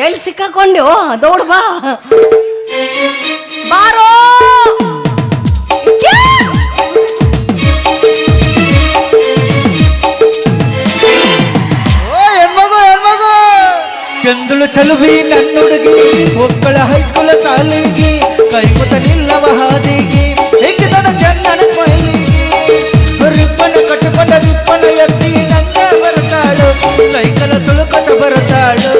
ಎಲ್ಲಿ ಸಿಕ್ಕಾಕೊಂಡ್ಯೋ ದೌಡ್ ಬಾ ಬಾರೋ ಓ ಹೆಣ್ಮಗು ಹೆಣ್ಮಗು ಚಂದುಳು ಚಲುವಿ ನನ್ನುಡುಗಿ ಒಕ್ಕಳ ಹೈಸ್ಕೂಲ ಸಾಲಿಗೆ ಕೈಮುತ ನಿಲ್ಲವ ಹಾದಿಗೆ ಹೆಕ್ಕಿದನ ಚಂದನ ಮೈಲಿಗೆ ರಿಪ್ಪನ ಕಟ್ಟಿಕೊಂಡ ರಿಪ್ಪನ ಎತ್ತಿ ನನ್ನ ಬರ್ತಾಳು ಸೈಕಲ ತುಳುಕತ ಬರ್ತಾಳು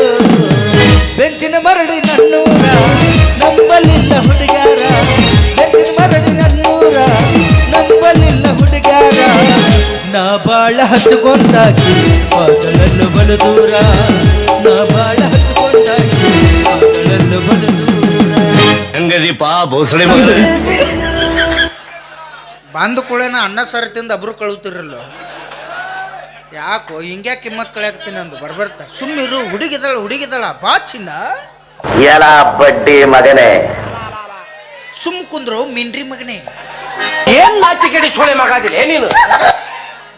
ಬಾಳ ಹಚ್ಚಿಕೊಂಡಾಗಿ ಬಾಗಲನ್ನು ಬಲು ದೂರ ನಾ ಬಾಳ ಹಚ್ಚಿಕೊಂಡಾಗಿ ಬಾಗಲನ್ನು ಬಲು ದೂರ ಹೆಂಗದೀಪ ಭೋಸಳೆ ಮಗ? ಬಂದ ಕೂಡೇನ ಅನ್ನ ಸಾರು ತಿಂದು ಅಬ್ರು ಕಳುತ್ತಿರಲ್ಲ ಯಾಕೋ ಹಿಂಗ್ಯಾ ಕಿಮ್ಮತ್ ಕಳೆಯಾಕ್ತೀನಿ ಅಂದು ಬರ್ಬರ್ತ. ಸುಮ್ಮಿರು ಹುಡುಗಿದಳ ಹುಡುಗಿದಳ ಬಾ ಚಿನ್ನ. ಎಲ್ಲ ಬಡ್ಡಿ ಮಗನೇ. ಸುಮ್ ಕುಂದ್ರು ಮಿನ್ರಿ ಮಗನೇ. ಏನ್ ನಾಚಿಕೆಡಿ ಸೋಳೆ ಮಗ ಅದಿಲ್ಲ ನೀನು?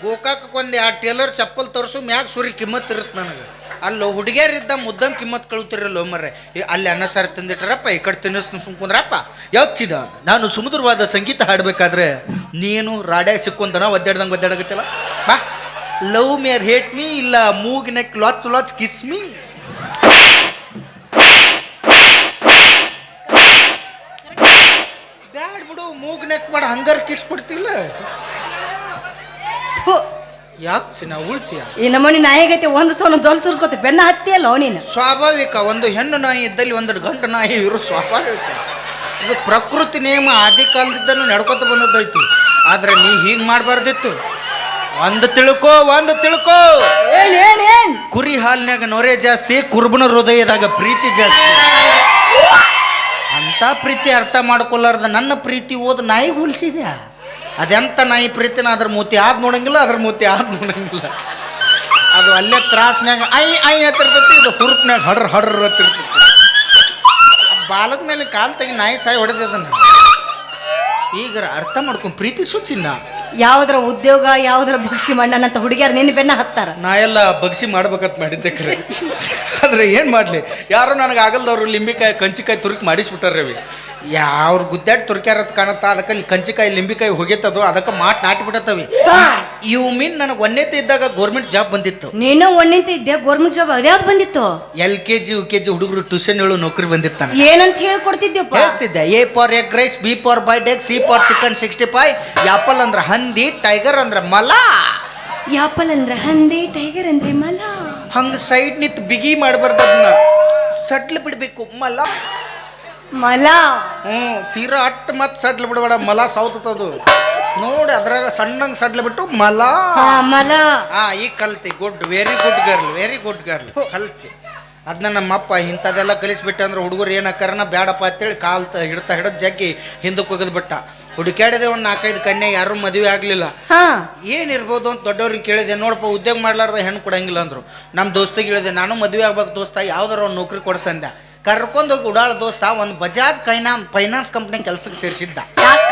ಗೋಕಾಕೊಂದು ಆ ಟೇಲರ್ ಚಪ್ಪಲ್ ತೋರಿಸು, ಮ್ಯಾಗ ಸುರಿ ಕಿಮ್ಮತ್ ಇರುತ್ತೆ ನನಗೆ. ಅಲ್ಲೋ ಹುಡುಗಿಯರಿದ್ದ ಮುದ್ದಂ ಕಿಮ್ಮತ್ ಕಳುತ್ತಿರಲ್ಲೋ ಮರ್ರೆ. ಅಲ್ಲಿ ಅನ್ನ ಸಾರು ತಂದಿಟ್ಟರಪ್ಪ ಈ ಕಡೆ ತಿನ್ನಿಸ್ತು ಸುಮ್ ಕುಂದ್ರಪ್ಪ. ಯಾವ್ದು ಚಿನ್ನ ನಾನು ಸುಮಧುರವಾದ ಸಂಗೀತ ಹಾಡಬೇಕಾದ್ರೆ ನೀನು ರಾಡ್ಯಾಗ ಸಿಕ್ಕೊಂತನ ಒದ್ದಾಡ್ದಂಗೆ ಒದ್ದಾಡಗತ್ತಲ್ಲ ಬಾ. ಲವ್ ಮೇರ್ ಹೇಟ್ ಮೀ ಇಲ್ಲ, ಮೂಗಿನ ಲಾಚ್ ಲಾಚ್ ಕಿಸ್ ಮೀ ಬ್ಯಾಡ್ ಬಿಡು ಮೂಗ್ ನೆಕ್ ಮಾಡ, ಹಂಗಾರ ಕಿಸ್ ಕೊಡ್ತಿಲ್ಲ. ಯಾಕೆ ಚಿನ್ನ ಉಳ್ತೀಯ? ಈ ನಮ್ಮನಿ ನಾಯಿಗೈತೆ ಒಂದು ಸಲ ಜೊಲ್ ಸುರಿಸ್ಕೊತೆ ಬೆನ್ನ ಹತ್ತಿಯಲ್ಲ ನೀನು? ಸ್ವಾಭಾವಿಕ ಒಂದು ಹೆಣ್ಣು ನಾಯಿ ಇದ್ದಲ್ಲಿ ಒಂದು ಗಂಡು ನಾಯಿ ಇರು ಸ್ವಾಭಾವಿಕ. ಇದು ಪ್ರಕೃತಿ ನಿಯಮ ಆದಿ ಕಾಲದಿಂದನೂ ನಡ್ಕೊತ ಬಂದದ್ದೈತಿ. ಆದ್ರೆ ನೀ ಹೀಗೆ ಮಾಡಬಾರ್ದಿತ್ತು. ಒಂದು ತಿಳ್ಕೋ ಒಂದು ತಿಳ್ಕೋ. ಏನ್ ಏನ್ ಏನ್? ಕುರಿ ಹಾಲಿನಾಗ ನೊರೆ ಜಾಸ್ತಿ ಕುರುಬನ ಹೃದಯದಾಗ ಪ್ರೀತಿ ಜಾಸ್ತಿ. ಅಂತ ಪ್ರೀತಿ ಅರ್ಥ ಮಾಡ್ಕೊಲಾರ್ದ ನನ್ನ ಪ್ರೀತಿ ಓದ್ ನಾಯಿ ಹೋಲಿಸಿದ್ಯಾ? ಅದೆಂತ ನಾಯಿ ಪ್ರೀತಿನ? ಅದ್ರ ಮೂತಿ ಆದ್ ನೋಡಂಗಿಲ್ಲ ಅದ್ರ ಮೂತಿ ಆದ್ ನೋಡಂಗಿಲ್ಲ. ಅದು ಅಲ್ಲೇ ತ್ರಾಸ್ನಾಗ ಐ ಐ ಹತ್ತಿರ್ತೈತಿ ಇದು ಹುರುಪ್ನ್ಯಾಗ ಹಡ್ರ ಹಡ್ರ ಹತ್ತಿರ್ತೈತಿ. ಬಾಲದ ಮೇಲೆ ಕಾಲ್ ತೆಗಿ ನಾಯಿ ಸಾಯಿ ಹೊಡೆದ ಅದನ್ನ. ಈಗ ಅರ್ಥ ಮಾಡ್ಕೊಂಡು ಪ್ರೀತಿ ಸುಚಿನ್ನ ಯಾವ್ದ್ರ ಉದ್ಯೋಗ ಯಾವ್ದ್ರ ಭಕ್ಷಿ ಮಣ್ಣನಂತ ಹುಡುಗಿಯರ್ ನಿನ್ನ ಬೆನ್ನ ಹತ್ತಾರ. ನಾ ಎಲ್ಲ ಬಗ್ಸಿ ಮಾಡ್ಬೇಕಂತ ಮಾಡಿದ್ದೆ ಕರೆ. ಆದ್ರೆ ಏನು ಮಾಡಲಿ? ಯಾರು ನನಗೆ ಆಗಲ್ದವ್ರು ಲಿಂಬಿಕಾಯಿ ಕಂಚಿಕಾಯಿ ತುರುಕಿ ಮಾಡಿಸ್ಬಿಟ್ಟಾರ ರವಿ. ಯಾವ್ರ ಗುದ್ದಾಡಿ ತುರ್ಕ್ಯಾರತ್ ಕಾಣತ್ತ ಅದಕ್ಕೆ ಅಲ್ಲಿ ಕಂಚಿಕಾಯಿ ಲಿಂಬಿಕಾಯಿ ಹೋಗಿತ್ತದು ಅದಕ್ಕೆ ಮಾಟ್ ನಾಟಿ ಬಿಡತ್ತವಿ ಇವು ಮೀನ್ ನನಗೆ ಒಂದೇತೆ ಇದ್ದಾಗ ಗೌರ್ಮೆಂಟ್ ಜಾಬ್ ಬಂದಿತ್ತು. ನೀನು ಒಣ್ಣಿಂತ ಇದ್ದೆ ಗೌರ್ಮೆಂಟ್ ಜಾಬ್ ಅದ್ಯಾವ್ದು ಬಂದಿತ್ತು? L K G U K G ಹುಡುಗರು ಟ್ಯೂಷನ್ ಹೇಳು ನೌಕರಿ ಬಂದಿತ್ತು ನನಗೆ. ಏನಂತ ಹೇಳ್ಕೊಡ್ತಿದ್ಯಪ್ಪ? ಹೇಳ್ತಿದ್ದೆ A for egg rice B for by ಡೆಗ್ C for chicken sixty five apple ಅಂದ್ರೆ ಹಂದಿ ಟೈಗರ್ ಅಂದ್ರೆ ಮಲ. ಯಾಪಲ್ ಅಂದ್ರೆ ಹಂದಿ ಟೈಗರ್ ಅಂದ್ರೆ ಮಲ. ಹಂಗ ಸೈಡ್ ನಿಂತು ಬಿಗಿ ಮಾಡಬಾರ್ದು ಅದನ್ನ ಸಡ್ಲ್ ಬಿಡಬೇಕು ಮಲ. ಮಲ. ಹ್ಞೂ ತೀರಾ ಅಟ್ಟ ಮತ್ತೆ ಸಡ್ಲ ಬಿಡಬೇಡ ಮಲ ಸೌತದು ನೋಡಿ ಅದ್ರಾಗ ಸಣ್ಣಂಗೆ ಸಡ್ಲ ಬಿಟ್ಟು ಮಲ. ಹಾ ಮಲ. ಹಾ ಈಗ ಕಲ್ತಿ good very good girl very good girl ಕಲ್ತಿ. ಅದನ್ನ ನಮ್ಮಪ್ಪ ಇಂಥದೆಲ್ಲ ಕಲಿಸ್ಬಿಟ್ಟೆ ಅಂದ್ರೆ ಹುಡುಗರು ಏನಕ್ಕಾರನ ಬೇಡಪ್ಪ ಅಂತೇಳಿ ಕಾಲ್ ತ ಹಿಡ್ತಾ ಹಿಡಿದು ಜಗ್ಗಿ ಹಿಂದಕ್ಕೆ ಒಗದ್ ಬಿಟ್ಟ. ಹುಡುಕ್ಯಾಡಿದೆ ಒಂದು ನಾಲ್ಕೈದು ಕಣ್ಣೆ ಯಾರೂ ಮದುವೆ ಆಗಲಿಲ್ಲ. ಹಾ. ಏನಿರ್ಬೋದು ಅಂತ ದೊಡ್ಡವ್ರಿಗೆ ಕೇಳಿದೆ ನೋಡಪ್ಪ ಉದ್ಯೋಗ ಮಾಡ್ಲಾರ್ದ ಹೆಣ್ಣು ಕೊಡಂಗಿಲ್ಲ ಅಂದ್ರು. ನಮ್ಮ ದೋಸ್ತಿಗೆ ಹೇಳಿದೆ ನಾನು ಮದುವೆ ಆಗ್ಬೇಕು ದೋಸ್ತ ಯಾವ್ದಾರ ಒಂದು ನೌಕರಿ ಕೊಡ್ಸಂದ. ಕರ್ಕೊಂಡು ಹೋಗಿ ಉಡಾಳ ದೋಸ್ತ ಒಂದು ಬಜಾಜ್ ಕೈನಾ ಫೈನಾನ್ಸ್ ಕಂಪ್ನಿ ಕೆಲ್ಸಕ್ಕೆ ಸೇರಿಸಿದ್ದ.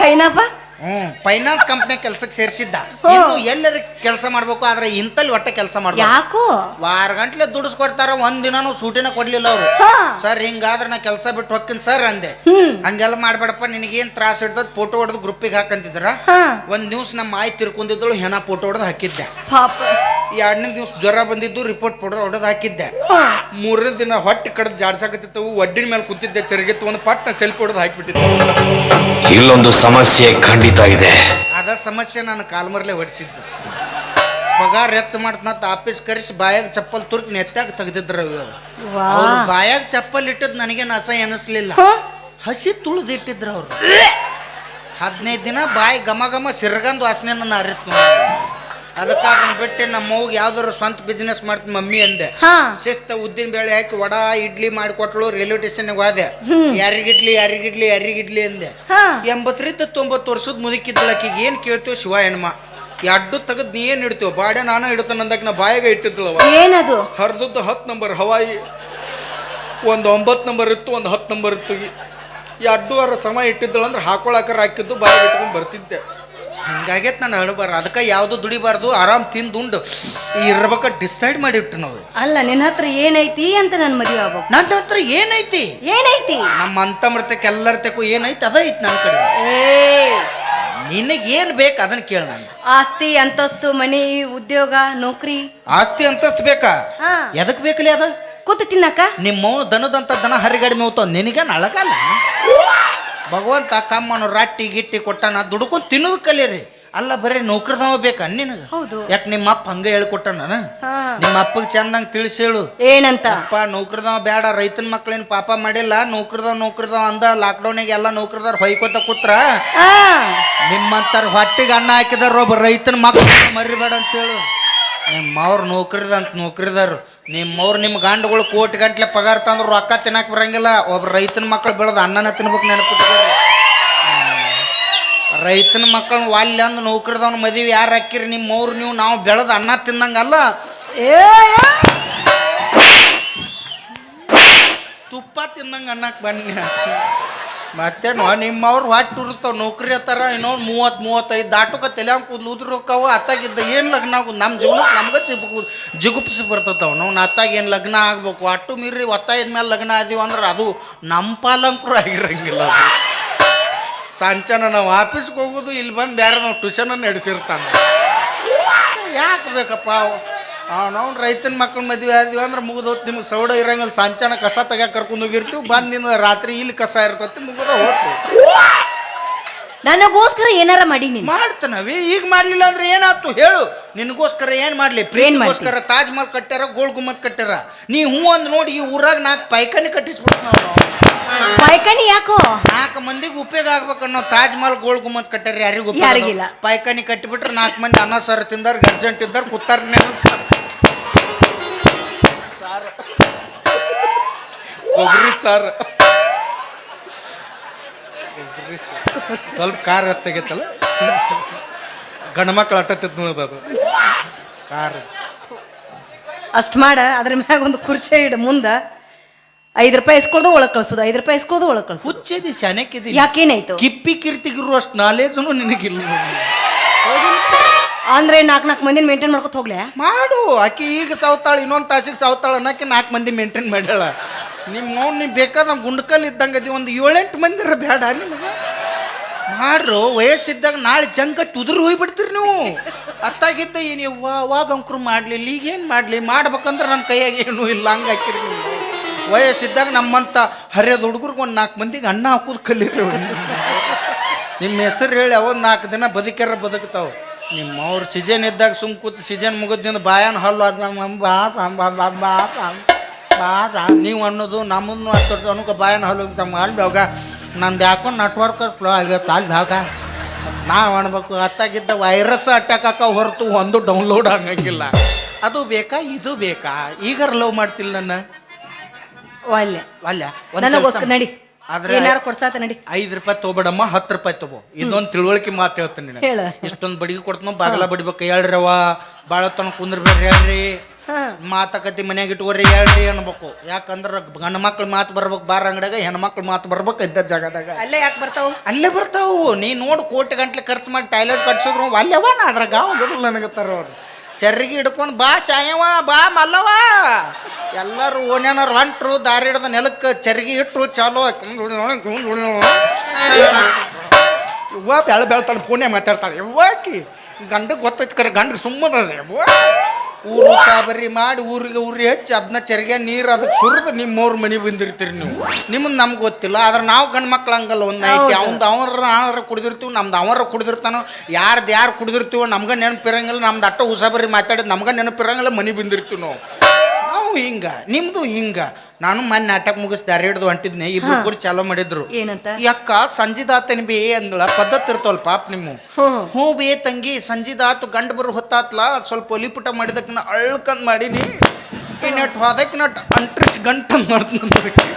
ಕೈನಪ್ಪ ಹ್ಞೂ ಫೈನಾನ್ಸ್ ಕಂಪ್ನಿ ಕೆಲ್ಸಕ್ಕೆ ಸೇರಿಸಿದ್ದ. ಇನ್ನು ಎಲ್ಲರ ಕೆಲಸ ಮಾಡ್ಬೇಕು ಆದ್ರೆ ಇಂತಲ್ಲಿ ಒಟ್ಟ ಕೆಲಸ ಮಾಡ್ಬೇಕು ಯಾಕೋ? ವಾರ ಗಂಟ್ಲೆ ದುಡಿಸ್ಕೊಡ್ತಾರ ಒಂದ್ ದಿನಾನು ಸೂಟಿನ ಕೊಡ್ಲಿಲ್ಲ ಅವರು. ಹಾ. ಸರ್ ಹಿಂಗಾದ್ರೆ ನಾ ಕೆಲಸ ಬಿಟ್ಟು ಹೋಗ್ತೀನಿ ಸರ್ ಅಂದೆ. ಹ್ಮ್. ಹಂಗೆಲ್ಲ ಮಾಡ್ಬೇಡಪ್ಪ ನಿನಗೇನ್ ತ್ರಾಸ ಹಿಡ್ದದ್ ಫೋಟೋ ಹೊಡೆದು ಗ್ರೂಪಿಗೆ ಹಾಕಂತಿದ್ರ. ಹಾ. ಒಂದ್ ದಿವ್ಸ ನಮ್ಮ ಮಾಯಿ ತಿರ್ಕೊಂಡಿದ್ದಳು ಹೆಣ ಫೋಟೋ ಹೊಡೆದು ಹಾಕಿದ್ದೆ. ಪಾಪ. ಎರಡನೇ ದಿವ್ಸ ಜ್ವರ ಬಂದಿದ್ದು ರಿಪೋರ್ಟ್ ಫೋಟೋ ಹೊಡೆದು ಹಾಕಿದ್ದೆ. ಹಾ. ಮೂರನೇ ದಿನ ಹೊಟ್ಟೆ ಕಡ್ದು ಜಾಡ್ಸಾಕತ್ತಿತ್ತು ಒಡ್ಡಿನ ಮೇಲೆ ಕೂತಿದ್ದೆ ಚರಿಗೆ ಒಂದು ಪಟ್ಟ ಸೆಲ್ಫಿ ಹೊಡೆದು ಹಾಕಿಬಿಟ್ಟಿದ್ದೆ. ಇಲ್ಲೊಂದು ಸಮಸ್ಯೆ ಖಂಡಿತ ಇದೆ. ಅದ ಸಮಸ್ಯೆ ನಾನು ಕಾಲ್ಮರ್ಲೆ ಹೊಡಿಸಿದ್ದು. ಪಗಾರ ಹೆಚ್ಚು ಮಾಡ್ತನಂತ ಆಫೀಸ್ ಕರೆಸಿ ಬಾಯಾಗ ಚಪ್ಪಲ್ ತುರ್ಕಿ ನೆತ್ತಾಗ ತೆಗ್ದಿದ್ರು ಅವ್ರು. ವಾ. ಅವ್ರು ಬಾಯಾಗ ಚಪ್ಪಲ್ ಇಟ್ಟದ್ ನನಗೇನು ಅಸಹ್ಯ ಅನಿಸ್ಲಿಲ್ಲ ಹಸಿ ತುಳಿದು ಇಟ್ಟಿದ್ರು ಅವ್ರು. ಹದಿನೈದು ದಿನ ಬಾಯಿ ಘಮ ಘಮ ಸಿರ್ಗಂದು ವಾಸನೆ ನನ್ನ ಅರಿತ್ ಅದಕ್ಕೆ ಅದನ್ನ ಬಿಟ್ಟು ನಮ್ಮ ಮಗುಗೆ ಯಾವ್ದಾರು ಸ್ವಂತ ಬಿಸ್ನೆಸ್ ಮಾಡ್ತೀನಿ ಮಮ್ಮಿ ಅಂದೆ. ಹಾ. ಶಿಸ್ತ ಉದ್ದಿನ ಬೇಳೆ ಹಾಕಿ ವಡ ಇಡ್ಲಿ ಮಾಡಿಕೊಟ್ಲು ರೈಲ್ವೆ ಸ್ಟೇಷನ್ಗೆ ಹೋದೆ. ಯಾರಿಗಿಡ್ಲಿ ಯಾರಿಗಿಡ್ಲಿ ಯಾರಿಗಿಡ್ಲಿ ಅಂದೆ. ಹಾ. ಎಂಬತ್ತರಿಂದ ತೊಂಬತ್ತು ವರ್ಷದ ಮುದುಕಿದ್ದಳು ಆಕಿಗೆ. ಏನು ಕೇಳ್ತೀವಿ ಶಿವ ಹೆಣ್ಮ. ಎಡ್ಡು ತೆಗೆದ್ ನೀ ಏನು ಇಡ್ತೀವ ಬಾಡೆ ನಾನು ಇಡ್ತಾನೆ ಅಂದಾಗ ನಾ ಬಾಯಾಗ ಇಟ್ಟಿದ್ಳು ಅವ. ಏನದು? ಹರಿದದ್ದು ಹತ್ತು ನಂಬರ್ ಹವಾಯಿ. ಒಂದು ಒಂಬತ್ತು ನಂಬರ್ ಇತ್ತು ಒಂದು ಹತ್ತು ನಂಬರ್ ಇತ್ತು. ಈ ಎರಡು ವಾರ ಸಮ ಇಟ್ಟಿದ್ದಳು ಅಂದ್ರೆ ಹಾಕೊಳಕರ ಹಾಕಿದ್ದು ಬಾಯಿಗೆ ಇಟ್ಕೊಂಡು ಬರ್ತಿದ್ದೆ. ಹಂಗಾಗೈತೆ ನಾನು ಅಣಬಾರ ಅದಕ್ಕೆ ಯಾವುದು ದುಡಿಬಾರ್ದು ಆರಾಮ್ ತಿಂದು ಇರ್ಬೇಕು ಇರ್ಬೇಕ ಡಿಸೈಡ್ ಮಾಡಿಟ್ಟು ನಾವು. ಅಲ್ಲ ನಿನ್ನ ಹತ್ರ ಏನೈತಿ ಅಂತ ನನ್ನ ಮದುವೆ ಆಗ್ಬೇಕು. ನನ್ನ ಹತ್ರ ಏನೈತಿ? ಏನೈತಿ? ನಮ್ಮ ಅಂತಮೃತಕ್ಕೆ ಎಲ್ಲರ ತೆಕು ಏನೈತಿ? ಅದ ಐತಿ ನನ್ನ ಕಡೆ. ಏ! ನಿನಗೆ ಏನ್ ಬೇಕು ಅದನ್ನ ಕೇಳ ನಾನು. ಆಸ್ತಿ ಅಂತಸ್ತು ಮನಿ ಉದ್ಯೋಗ ನೌಕರಿ. ಆಸ್ತಿ ಅಂತಸ್ತು ಬೇಕಾ? ಎದಕ್ ಬೇಕಲಿ ಅದ? ಕೂತು ತಿನ್ನಕ ನಿಮ್ಮ ದನದಂತ ದನ ಹರಿಗಡಿಮೆ ಹೋಗ್ತಾವ ನಿನಗೆ ಅಳಗಲ್ಲ? ಭಗವಂತ ಕಮ್ಮನು ರಟ್ಟಿ ಗಿಟ್ಟಿ ಕೊಟ್ಟಾನ ದುಡ್ಕೊಂಡು ತಿನ್ನೋದು ಕಲಿಯರಿ. ಅಲ್ಲ ಬರೀ ನೌಕರದವ ಬೇಕಾ ನಿನಗೆ? ಹೌದು. ಯಾಕೆ ನಿಮ್ಮ ಅಪ್ಪ ಹಂಗೆ ಹೇಳ್ಕೊಟ್ಟಾನ? ನಿಮ್ಮ ಅಪ್ಪಗೆ ಚಂದಂಗ್ ತಿಳಿಸಿ ಹೇಳು. ಏನಂತ? ಅಪ್ಪ ನೌಕರದವ ಬೇಡ ರೈತನ ಮಕ್ಳೇನು ಪಾಪ ಮಾಡಿಲ್ಲ ನೌಕರದವ ನೌಕರದವ ಅಂದ ಲಾಕ್ಡೌನಿಗೆ ಎಲ್ಲ ನೌಕರದವ್ರು ಹೊಯ್ಕೋತ ಕೂತ್ರ. ನಿಮ್ಮಂತಾರ ಹೊಟ್ಟಿಗೆ ಅನ್ನ ಹಾಕಿದಾರ ಒಬ್ಬ ರೈತನ ಮಕ್ಳು ಮರಿಬೇಡ ಅಂತೇಳು ನೌಕರಿದ ಅಂತ ನೌಕರಿದಾರು ನಿಮ್ಮವ್ರು ನಿಮ್ಮ ಗಂಡುಗಳು ಕೋಟಿ ಗಂಟ್ಲೆ ಪಗಾರ ತಂದ್ರು ರೊಕ್ಕ ತಿನ್ನಕ್ ಬರಂಗಿಲ್ಲ. ಒಬ್ಬ ರೈತನ ಮಕ್ಕಳು ಬೆಳೆದು ಅನ್ನನ ತಿನ್ಬೇಕು ನೆನಪಿಟ್ಟಿದ್ದಾರೆ ರೈತನ ಮಕ್ಕಳನ್ನ ವಾಲ್ಯ ಅಂದ್ ನೌಕರಿದವನ ಮದುವೆ ಯಾರು ಹಾಕಿರಿ? ನಿಮ್ಮವ್ರು ನೀವು ನಾವು ಬೆಳೆದು ಅನ್ನ ತಿನ್ನಂಗಲ್ಲ. ಏ ತುಪ್ಪ ತಿನ್ನಂಗೆ ಅನ್ನಕ್ಕೆ ಬನ್ನಿ. ಮತ್ತೇನೋ, ನಿಮ್ಮವ್ರು ಹೊಟ್ಟೆ ಇರ್ತಾವ ನೌಕರಿ ಹತ್ತಾರ ಇನ್ನೊಂದು ಮೂವತ್ತು, ಮೂವತ್ತೈದು ದಾಟುಕ ತಲೆ ಕೂದಲು ಉದ್ರಕ್ಕವ ಅತ್ತಾಗಿದ್ದ ಏನು ಲಗ್ನ ಆಗೋದು? ನಮ್ಮ ಜೀವನಕ್ಕೆ ನಮ್ಗೆ ಜಿಗು ಜಿಗುಪ್ಸಿ ಬರ್ತದವ ನಾವು ಅತ್ತಾಗ ಏನು ಲಗ್ನ ಆಗ್ಬೇಕು? ಅಟ್ಟು ಮೀರಿ ಒತ್ತಾಯದ ಮೇಲೆ ಲಗ್ನ ಆದೀವಿ ಅಂದ್ರೆ ಅದು ನಮ್ಮ ಪಾಲಂಕರು ಆಗಿರಂಗಿಲ್ಲ ಅದು. ಸಂಚನ, ನಾವು ಆಫೀಸ್ಗೆ ಹೋಗೋದು ಇಲ್ಲಿ ಬಂದು ಬೇರೆ ನಾವು ಟ್ಯೂಷನನ್ನು ನಡೆಸಿರ್ತಾನೆ ಯಾಕೆ ಬೇಕಪ್ಪ? ನಾವು ರೈತನ ಮಕ್ಕಳ ಮದುವೆ ಆದ್ವಿ ಅಂದ್ರೆ ಮುಗಿದು ಹೊತ್ತು ನಿಮ್ಗೆ ಸೌಡ ಇರಂಗಿಲ್ಲ. ಸಂಚಾನ ಕಸ ತೆಗ್ಯಾಕ ಕರ್ಕೊಂಡು ಹೋಗಿರ್ತೀವಿ. ಬಂದಿನ ರಾತ್ರಿ ಇಲ್ಲಿ ಕಸ ಇರ್ತತಿ, ಮುಗಿದ ಹೋತು ನನಗೋಸ್ಕರ ಏನಾರ ಮಾಡಿ ನೀನು. ಮಾಡ್ತಾನವಿ ಈಗ ಮಾಡ್ಲಿಲ್ಲ ಅಂದ್ರೆ ಏನಾಯ್ತು ಹೇಳು. ನಿನಗೋಸ್ಕರ ಏನ್ ಮಾಡ್ಲಿ? ಪ್ರೀತಿಗೋಸ್ಕರ ತಾಜ್ ಮಹಲ್ ಕಟ್ಟ್ಯಾರ ಗೋಲ್ ಗುಮ್ಮತ್ ಕಟ್ಟ್ಯಾರ? ನೀ ಹೂ ಅಂದ್ ನೋಡಿ ಈ ಊರಾಗ ನಾಲ್ಕು ಪೈಖಾನಿ ಕಟ್ಟಿಸ್ಬಿಟ್ಟು ನಾವು ಪಾಯ್ಕನಿ ಯಾಕೋ? ನಾಲ್ಕು ಮಂದಿಗೆ ಉಪಯೋಗ ಆಗ್ಬೇಕನ್ನೋ ತಾಜ್ ಮಹಲ್ ಗೋಲ್ ಗುಮ್ಮತ್ ಕಟ್ಟ್ಯಾರ ಯಾರಿಗೂ ಯಾರಿಗಿಲ್ಲ. ಪೈಕಾನಿ ಪೈಖಾನಿ ಕಟ್ಟಿಬಿಟ್ರೆ ನಾಲ್ಕು ಮಂದಿ ಅನ್ನ ಸರ್ ತಿಂದಾರ ಗರ್ಜೆಂಟ್ ಇದ್ದಾರ ಕುತ್ತಾರ ಕೊಬ್ಬರಿ ಸಾರು. ಸ್ವಲ್ಪ ಕಾರ್ ಹಚ್ಚಾಗೈತಲ್ಲ? ಗಂಡ ಮಕ್ಳು ಅಟ್ಟತ್ತಿತ್ತು ನೋಡ್ಬೇಕು ಕಾರ್. ಅಷ್ಟು ಮಾಡ ಅದ್ರ ಮ್ಯಾಗ ಒಂದು ಕುರ್ಚಿ ಇಡು ಮುಂದ. ಐದು ರೂಪಾಯಿ ಇಸ್ಕೊಳ್ದು ಒಳಗ್ ಕಳ್ಸೋದು ಐದು ರೂಪಾಯಿ ಇಸ್ಕೊಳ್ದು ಒಳಗ್ ಕಳ್ಸೋದು. ಹುಚ್ಚದಿ ಶಾನಕ್ಕಿದಿ ಯಾಕೇನಾಯ್ತು? ಕಿಪ್ಪಿ ಕಿರ್ತಿಗಿರು ಅಷ್ಟು ನಾಲೇಜ್ ನಿನಗಿಲ್ಲ ಅಂದ್ರೆ ನಾಲ್ಕು ನಾಲ್ಕು ಮಂದಿನ ಮೇಂಟೈನ್ ಮಾಡ್ಕೊತ ಹೋಗ್ಲೆ? ಮಾಡು ಆಕಿ ಈಗ ಸಾವ್ತಾಳ ಇನ್ನೊಂದು ತಾಸಿಗೆ ಸಾವ್ತಾಳ ಅನ್ನಕ್ಕೆ ನಾಲ್ಕು ಮಂದಿ ಮೇಂಟೈನ್ ಮಾಡ್ಯಾಳ. ನಿಮ್ಮ ಅವ್ನು ನೀವು ಬೇಕಾದ ಗುಂಡ್ಕಲ್ ಇದ್ದಂಗೆ ಅದಿ ಒಂದು ಏಳೆಂಟು ಮಂದಿರ ಬೇಡ ನಿಮಗೆ. ಮಾಡ್ರು, ವಯಸ್ಸಿದ್ದಾಗ ನಾಳೆ ಜಂಗತ್ ತುದುರು ಹೋಗ್ಬಿಡ್ತೀರಿ ನೀವು. ಅತ್ತಾಗಿದ್ದ ಏನು ಅವಾಗ ಅಂಕರು ಮಾಡಲಿಲ್ಲ, ಈಗೇನು ಮಾಡಲಿ? ಮಾಡ್ಬೇಕಂದ್ರೆ ನನ್ನ ಕೈಯಾಗ ಏನೂ ಇಲ್ಲ, ಹಂಗೆ ಹಾಕಿರಿ ವಯಸ್ಸಿದ್ದಾಗ ನಮ್ಮಂಥ ಹರಿಯದ ಹುಡುಗರಿಗೆ ಒಂದು ನಾಲ್ಕು ಮಂದಿಗೆ ಅನ್ನ ಹಾಕೋದು ಕಲೀರಿ ನಿಮ್ಮ ಹೆಸರು ಹೇಳಿ ಅವಒಂದು ನಾಲ್ಕು ದಿನ ಬದುಕ್ಯಾರ ಬದುಕ್ತಾವೆ. ನಿಮ್ಮ ಅವ್ರ ಸಿಜನ್ ಇದ್ದಾಗ ಸುಮ್ ಕೂತು ಸಿಜನ್ ಮುಗಿದ್ದಿಂದ ಬಾಯನ್ ಹಲ್ಲು ಅದ್ ನಮ್ಮ ಬಾ ಬಾ ಬಾ ಬಾ ಬಾ ನೀವು ಅನ್ನೋದು ನಮ್ಮನ್ನು ಅಷ್ಟು ಅನುಕ ಬಾಯನ ಹಲ್ಲು ತಮ್ಮ ಅಲ್ಲಿ ಹೋಗ. ನಂದು ಯಾಕೋ ನೆಟ್ವರ್ಕ್ ಸ್ಲೋ ಆಗೈತೆ ಅಲ್ಲಿ ಹೋಗ. ನಾವು ಅನ್ಬೇಕು ಅತ್ತಾಗಿದ್ದ ವೈರಸ್ ಅಟ್ಯಾಕ್ ಹಾಕ ಹೊರತು ಒಂದು ಡೌನ್ಲೋಡ್ ಆಗಂಗಿಲ್ಲ. ಅದು ಬೇಕಾ ಇದು ಬೇಕಾ? ಈಗ ಲವ್ ಮಾಡ್ತಿಲ್ಲ ನನ್ನ. ಅಲ್ಲ ನನಗೋಸ್ಕರ ನಡಿ. ಆದ್ರೆ ಏನಾರ ಕೊಡ್ಸಾತ ನಡಿ. ಐದು ರೂಪಾಯಿ ತಗೋಬೇಡಮ್ಮ ಹತ್ತು ರೂಪಾಯಿ ತಗೋ. ಇದೊಂದು ತಿಳುವಳಿಕೆ ಮಾತು ಹೇಳ್ತೀನಿ ಇಷ್ಟೊಂದು ಬಡಿಗೆ ಕೊಡ್ತನೋ ಬಾಗಲ ಬಡಿಬೇಕು ಹೇಳ್ರವ ಭಾಳ ತನ ಕುಂದ್ರಬೇಡ್ರಿ ಹೇಳ್ರಿ. ಮಾತಕತಿ ಮನ್ಯಾಗ ಇಟ್ಕೋರಿ ಹೇಳ್ರಿ ಅನ್ಬೇಕು. ಯಾಕಂದ್ರೆ ಗಂಡ ಮಕ್ಳು ಮಾತು ಬರ್ಬೇಕು ಬಾರ ಅಂಗಡಿಯಾಗ ಹೆಣ್ಮಕ್ಳು ಮಾತು ಬರ್ಬೇಕು ಇದ್ದ ಜಾಗದಾಗ. ಅಲ್ಲೇ ಯಾಕೆ ಬರ್ತಾವು? ಅಲ್ಲೇ ಬರ್ತಾವು. ನೀ ನೋಡು ಕೋಟಿ ಗಂಟ್ಲೆ ಖರ್ಚು ಮಾಡಿ ಟಾಯ್ಲೆಟ್ ಕಟ್ಸಿದ್ರು ಅಲ್ಲೇವ ನಾ ಅದ್ರ ಗಾವ್ ಬರಲ್ಲ ನನಗತ್ತಾರ ಅವ್ರು. ಚರ್ರಿಗೆ ಹಿಡ್ಕೊಂಡು ಬಾ ಶಾಯವ ಬಾ ಮಲ್ಲವ. ಎಲ್ಲರೂ ಓಣ್ಯಾನವ್ರು ಹೊಂಟ್ರು ದಾರಿ ಹಿಡ್ದ ನೆಲಕ್ಕೆ ಚರ್ಗಿ ಇಟ್ಟರು ಚಾಲೋ. ಇವ್ವ ಬೆಳ ಬೆಳ್ತಾಳೆ ಫೋನೇ ಮಾತಾಡ್ತಾಳೆ. ಇವ್ವಾಕಿ ಗಂಡ ಗೊತ್ತೈತಿ ಕರೆ ಗಂಡ ಸುಮ್ಮನೆ ಊರು ಸಾಬರಿ ಮಾಡಿ ಊರಿಗೆ ಊರಿಗೆ ಹಚ್ಚಿ ಅದನ್ನ ಚರಿಗೆ ನೀರು ಅದಕ್ಕೆ ಸುರಿದು ನಿಮ್ಮವ್ರ ಮನೆ ಬಂದಿರ್ತೀರಿ ನೀವು. ನಿಮ್ಮದು ನಮ್ಗೆ ಗೊತ್ತಿಲ್ಲ ಆದ್ರೆ ನಾವು ಗಂಡು ಮಕ್ಳು ಹಂಗಲ್ಲ ಒಂದು ನೈಟ್. ಅವ್ನ್ದು ಅವರ ಆರ ಕುಡಿದಿರ್ತೀವಿ ನಮ್ದು ಅವರ ಕುಡಿದಿರ್ತಾನೋ ಯಾರ್ದು ಯಾರು ಕುಡಿದಿರ್ತೀವೋ ನಮ್ಗೆ ನೆನಪಿರಂಗಿಲ್ಲ ನಮ್ದು ಅಟ್ಟ ಉಸಾಬರಿ ಮಾತಾಡಿದ್ ನಮ್ಗೆ ನೆನಪಿರಂಗಿಲ್ಲ ಮನೆ ಬಂದಿರ್ತೀವಿ ನಾವು. ನಾವು ಹಿಂಗ ನಿಮ್ದು ಹಿಂಗ. ನಾನು ಮೊನ್ನೆ ನಾಟಕ ಮುಗಿಸಿ ದಾರಿ ಹಿಡ್ದು ಹೊಂಟಿದ್ನೆ ಇಬ್ರು ಕೂಡ ಚಾಲೋ ಮಾಡಿದ್ರು. ಏನಂತ? ಯಕ್ಕ ಸಂಜಿದಾತನ ಬಿ ಅಂದಳ ಪದ್ಧತಿ ಇರ್ತವಲ್ ಪಾಪ ನಿಮ್ಮ ಹ್ಞೂ ಬೇ ತಂಗಿ ಸಂಜಿದಾತು ಗಂಡ ಬರು ಹೊತ್ತಾತ್ಲ ಸ್ವಲ್ಪ ಒಲಿಪುಟ ಮಾಡಿದಕ್ಕೆ ನಾ ಅಳ್ಕಂದ್ ಮಾಡೀನಿ. ನಟ್ ಹೋದಕ್ಕೆ ನಟ್ ಅಂಟ್ರಿಸ್ ಗಂಟು ಮಾಡ್ತೀನಿ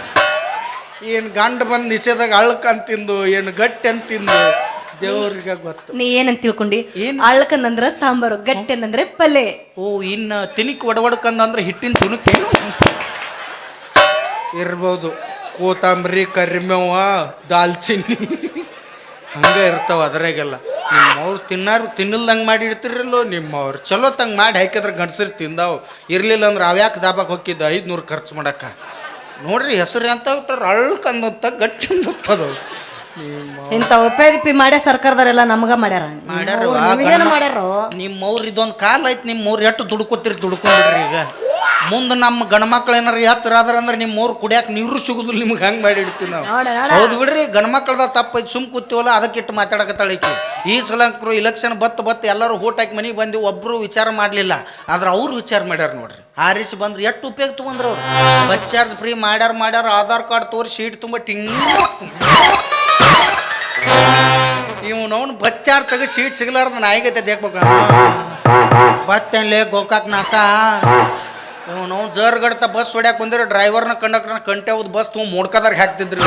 ಏನು ಗಂಡ ಬಂದು ನಿಷೇಧಾಗ ಅಳ್ಕಂದ್ ತಿಂದು ಏನು ಗಟ್ಟಿ ಅಂತ ತಿಂದು. ದೇವ್ರಿಗೆ ಗೊತ್ತು. ನೀ ಏನಂತ ತಿಳ್ಕೊಂಡಿ? ಅಳ್ಕಂದ್ರ ಅಳ್ಕಂದಂದ್ರ ಸಾಂಬಾರು ಗಟ್ಟಿ ಅಂದ್ರೆ ಪಲ್ಲೆ ಓ ಇನ್ನ ತಿನಿಕ್ ಒಡವಡ್ಕಂದ ಅಂದ್ರೆ ಹಿಟ್ಟಿನ ತುಣುಕೇನು ಇರ್ಬೋದು. ಕೋತಂಬರಿ ಕರಿಮೇವ ದಾಲ್ಚಿನ್ನಿ. ಹಂಗೆ ಇರ್ತಾವ ಅದ್ರಾಗೆಲ್ಲ. ನಿಮ್ಮವ್ರು ತಿನ್ನಾರು ತಿನ್ನಲ್ದಂಗೆ ಮಾಡಿ ಇಡ್ತಿರಲ್ಲೋ ನಿಮ್ಮವ್ರು ಚಲೋ ತಂಗೆ ಮಾಡಿ ಹಾಕಿದ್ರೆ ಗಂಡಸರು ತಿಂದಾವು. ಇರಲಿಲ್ಲ ಅಂದ್ರೆ ಅವ್ಯಾಕೆ ದಾಬಾಕ್ ಹೋಗಿದ್ದ ಐದುನೂರು ಖರ್ಚು ಮಾಡಕ್ಕ. ನೋಡ್ರಿ ಹೆಸರು ಅಂತ ಬಿಟ್ಟಾರ ಅಳ್ಳು ಕಂದಂತ ಗಟ್ಟಿ ಅಂದತ್ತದು ಇಂಥ ಉಪಯೋಗ ಮಾಡ್ಯ ಸರ್ಕಾರದವರೆಲ್ಲ ನಮಗ ಮಾಡ್ಯಾರ. ಮಾಡ್ಯಾರ ನಿಮ್ಮ ಮಾಡ್ಯಾರೋ? ನಿಮ್ಮವ್ರು ಇದೊಂದು ಕಾಲ ಐತಿ ನಿಮ್ಮವ್ರು ಎಷ್ಟು ದುಡ್ಕೋತಿರಿ ದುಡ್ಕೊಂಡ್ರಿ ಈಗ? ಮುಂದೆ ನಮ್ಮ ಗಂಡ್ಮಕ್ಳು ಏನಾರ ಆದ್ರ ಅಂದ್ರೆ ನಿಮ್ಮವ್ರು ಕುಡಿಯಾಕ ನೀರು ಸಿಗುದಿಲ್ಲ ನಿಮ್ಗೆ ಹಂಗೆ ಮಾಡಿ ಇಡ್ತೀವಿ ನಾವು. ನೋಡ ನೋಡ. ಹೌದು ಬಿಡ್ರಿ ಗಂಡ್ಮಕ್ಳದ ತಪ್ಪೈತಿ ಸುಮ್ ಕೂತೀವಲ್ಲ ಅದಕ್ಕೆ ಇಟ್ಟು ಮಾತಾಡಕತ್ತಾಳ ಈಕಿ. ಈ ಸಲಂಕರು ಇಲೆಕ್ಷನ್ ಬತ್ತು ಬತ್ತು ಎಲ್ಲರೂ ಓಟ್ ಹಾಕಿ ಮನೆಗೆ ಬಂದು ಒಬ್ಬರು ವಿಚಾರ ಮಾಡಲಿಲ್ಲ. ಆದ್ರೆ ಅವ್ರು ವಿಚಾರ ಮಾಡ್ಯಾರ ನೋಡ್ರಿ. ಆರಿಸಿ ಬಂದ್ರೆ ಎಷ್ಟು ಉಪಯೋಗ ತಗೊಂಡ್ರು ಅವ್ರು? ಬಸ್ ಚಾರ್ಜ್ ಫ್ರೀ ಮಾಡ್ಯಾರ ಮಾಡ್ಯಾರ ಆಧಾರ್ ಕಾರ್ಡ್ ತೋರಿಸಿ ಶೀಟ್ ತುಂಬ ಟಿಂಗ್. ಇವನವನು ಸೀಟ್ ತೆಗೆ ಸೀಟ್ ಸಿಗಲಾರ್ದ ನಾಯಿಗತೆ ದೇಕ್ಬೇಕು. ಬತ್ತೇನ್ಲೇ ಗೋಕಾಕ್ ನಾಕ? ಇವನು ಜರ್ಗಡ್ತ ಬಸ್ ಹೊಡ್ಯಾಕ ಬಂದಿರೋ ಡ್ರೈವರ್ನ ಕಂಡಕ್ಟರ್ನ ಕಂಟೆ ಹೋದ್ ಬಸ್ ತುಂಬ ಮುಡ್ಕದಾರ ಹಾಕ್ತಿದ್ರಿ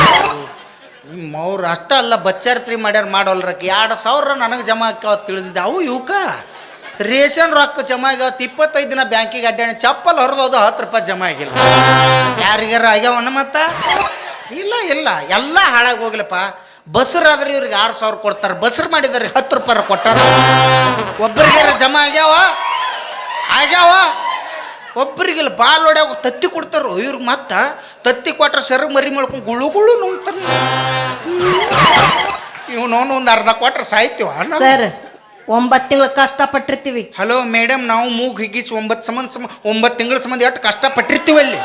ನಿಮ್ಮ ಅವ್ರು ಅಷ್ಟ ಅಲ್ಲ, ಬಚ್ಚಾರ್ ಫ್ರೀ ಮಾಡ್ಯಾರ ಮಾಡೋಲ್ರಕ್ಕೆ ಎರಡು ಸಾವಿರ ನನಗೆ ಜಮಾ ಆಕ್ಯಾವ ತಿಳಿದಿದ್ದೆ. ಅವು ಇವಕ? ರೇಷನ್ ರೊಕ್ಕ ಜಮಾ ಆಗ್ಯಾವತ್ತು ಇಪ್ಪತ್ತೈದು ದಿನ ಬ್ಯಾಂಕಿಗೆ ಅಡ್ಡಾಣಿ, ಚಪ್ಪಲ್ ಹೊರದೋದು ಹತ್ತು ರೂಪಾಯಿ ಜಮಾ ಆಗಿಲ್ಲ. ಯಾರಿಗಾರ ಆಗ್ಯಾವನ ಮತ್ತ? ಇಲ್ಲ ಇಲ್ಲ. ಎಲ್ಲ ಹಾಳಾಗಿ ಹೋಗ್ಲಪ್ಪ. ಬಸ್ರಾದ್ರೆ ಇವ್ರಿಗೆ ಆರು ಸಾವಿರ ಕೊಡ್ತಾರೆ. ಬಸ್ರು ಮಾಡಿದಾರೆ ಹತ್ತು ರೂಪಾಯಿ ಕೊಟ್ಟಾರ. ಒಬ್ಬರಿಗಾರ ಜಮಾ ಆಗ್ಯಾವ? ಆಗ್ಯಾವ? ಒಬ್ಬರಿಗಿಲ್ಲ ಬಾಲ್ ಹೊಡ್ಯಾವ ತತ್ತಿ ಕೊಡ್ತಾರೋ? ಇವ್ರಿಗೆ ಮತ್ತ ತತ್ತಿ ಕೊಟ್ರೆ ಸರ್ ಮರಿ ಮಾಡ್ಕೊಂಡು ಗುಳು ಗುಳು ನುಂಗ್ತಾನೆ ಇವನೊಂದು ಒಂದು ಅರ್ಧ ಕೊಟ್ರೆ ಸಾಯ್ತೀವ? ಸರ್ ಒಂಬತ್ತು ತಿಂಗಳು ಕಷ್ಟಪಟ್ಟಿರ್ತೀವಿ. ಹಲೋ ಮೇಡಮ್ ನಾವು ಮೂಗ್ ಹಿಗ್ಗಿಸಿ ಒಂಬತ್ತು ಸಂಬಂಧ ಸಮ ಒಂಬತ್ತು ತಿಂಗಳ ಸಂಬಂಧ ಎಷ್ಟು ಕಷ್ಟಪಟ್ಟಿರ್ತೀವಿ ಅಲ್ಲಿ?